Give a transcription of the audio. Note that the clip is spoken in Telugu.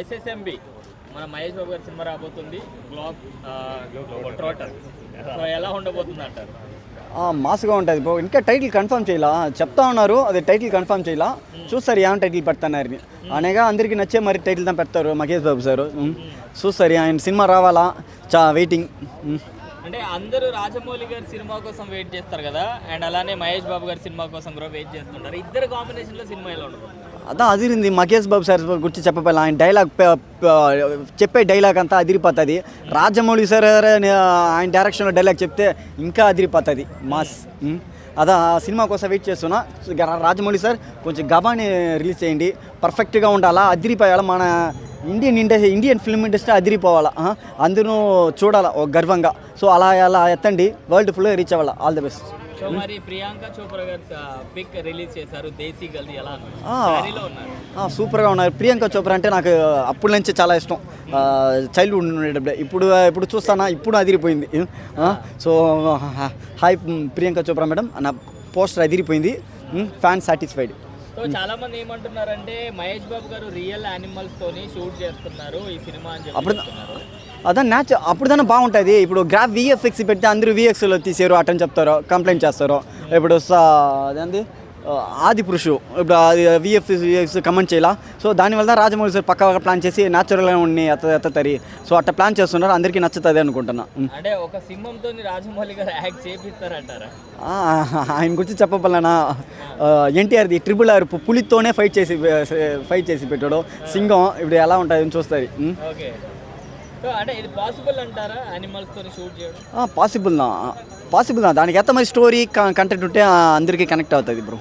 ఎస్ఎస్ఎంబి మన మహేష్ బాబు గారి సినిమా రాబోతుంది గ్లాక్ ట్రోటర్ సో ఎలా ఉండబోతుంది అంటారు మాస్గా ఉంటుంది బ్రో ఇంకా టైటిల్ కన్ఫర్మ్ చేయాలా? చెప్తా ఉన్నారు అది టైటిల్ కన్ఫర్మ్ చేయాలా? చూస్తారు ఏమైనా టైటిల్ పెడతారు అనగా అందరికీ నచ్చే మరి టైటిల్ దా పెడతారు మహేష్ బాబు సార్. చూస్తారు ఆయన సినిమా రావాలా? చా వెయిటింగ్ అంటే అందరూ రాజమౌళి గారి సినిమా కోసం వెయిట్ చేస్తారు కదా అండ్ అలానే మహేష్ బాబు గారి సినిమా కోసం కూడా వెయిట్ చేస్తుంటారు. ఇద్దరు కాంబినేషన్లో సినిమా ఎలా ఉండబోతుంది? అదా అదిరింది. మహేష్ బాబు సార్ గురించి చెప్పాలి ఆయన డైలాగ్ చెప్పే డైలాగ్ అంతా అదిరిపోతుంది. రాజమౌళి సార్ ఆయన డైరెక్షన్లో డైలాగ్ చెప్తే ఇంకా అదిరిపోతుంది. మాస్ అదా సినిమా కోసం వెయిట్ చేస్తున్నా. రాజమౌళి సార్ కొంచెం గబాని రిలీజ్ చేయండి. పర్ఫెక్ట్గా ఉండాలా అదిరిపోయాలా మన Indian industry Indian film industry అదిరిపోవాలా అందరూ చూడాలా గర్వంగా. సో అలా అలా ఎత్తండి. వరల్డ్ ఫుల్ రీచ్ అవ్వాలా. ఆల్ ది బెస్ట్ సో మరి ప్రియాంక చోప్రా గారు పిక్ రిలీజ్ చేశారు దేశీ గల్దీ ఎలా సూపర్గా ఉన్నారు. ప్రియాంక చోప్రా అంటే నాకు అప్పటి నుంచి చాలా ఇష్టం. చైల్డ్హుడ్ ఉండేటప్పుడే. ఇప్పుడు ఇప్పుడు చూస్తానా ఇప్పుడు అదిరిపోయింది. So hi Priyanka Chopra madam నా పోస్టర్ అదిరిపోయింది. ఫ్యాన్ సాటిస్ఫైడ్ సో చాలా మంది ఏమంటున్నారంటే మహేష్ బాబు గారు రియల్ యానిమల్స్ తోని షూట్ చేస్తున్నారు ఈ సినిమా అని చెప్పి అప్పుడు. అదే న్యాచ్ అప్పుడు దాన్ని బాగుంటుంది. ఇప్పుడు గ్రాఫ్ విఎఫ్ఎక్స్ పెడితే అందరూ విఎక్స్లో తీసారు అటని చెప్తారు కంప్లైంట్ చేస్తారు. ఇప్పుడు సా- అదేంది? ఆది పురుషు. ఇప్పుడు విఎఫ్ఎక్స్ కమెంట్ చేయాల. సో దానివల్ల రాజమౌళి సార్ పక్క ప్లాన్ చేసి న్యాచురల్గా ఉండి ఎత్త ఎత్తతారు సో అట్లా ప్లాన్ చేస్తున్నారు. అందరికీ నచ్చుతుంది అనుకుంటున్నా. అంటే ఒక సింహంతో రాజమౌళి గారు యాక్ట్ చేపిస్తారంటారా? ఆయన గురించి చెప్పబలనా? ఎన్టీఆర్ది ట్రిపుల్ ఆర్ పులితోనే ఫైట్ చేసి ఫైట్ చేసి పెట్టాడు. సింగం ఇప్పుడు ఎలా ఉంటుంది చూస్తుంది. పాసిబుల్ నా. పాసిబుల్ నా. దానికి ఎంత మరి స్టోరీ కంటెంట్ ఉంటే అందరికీ కనెక్ట్ అవుతుంది బ్రో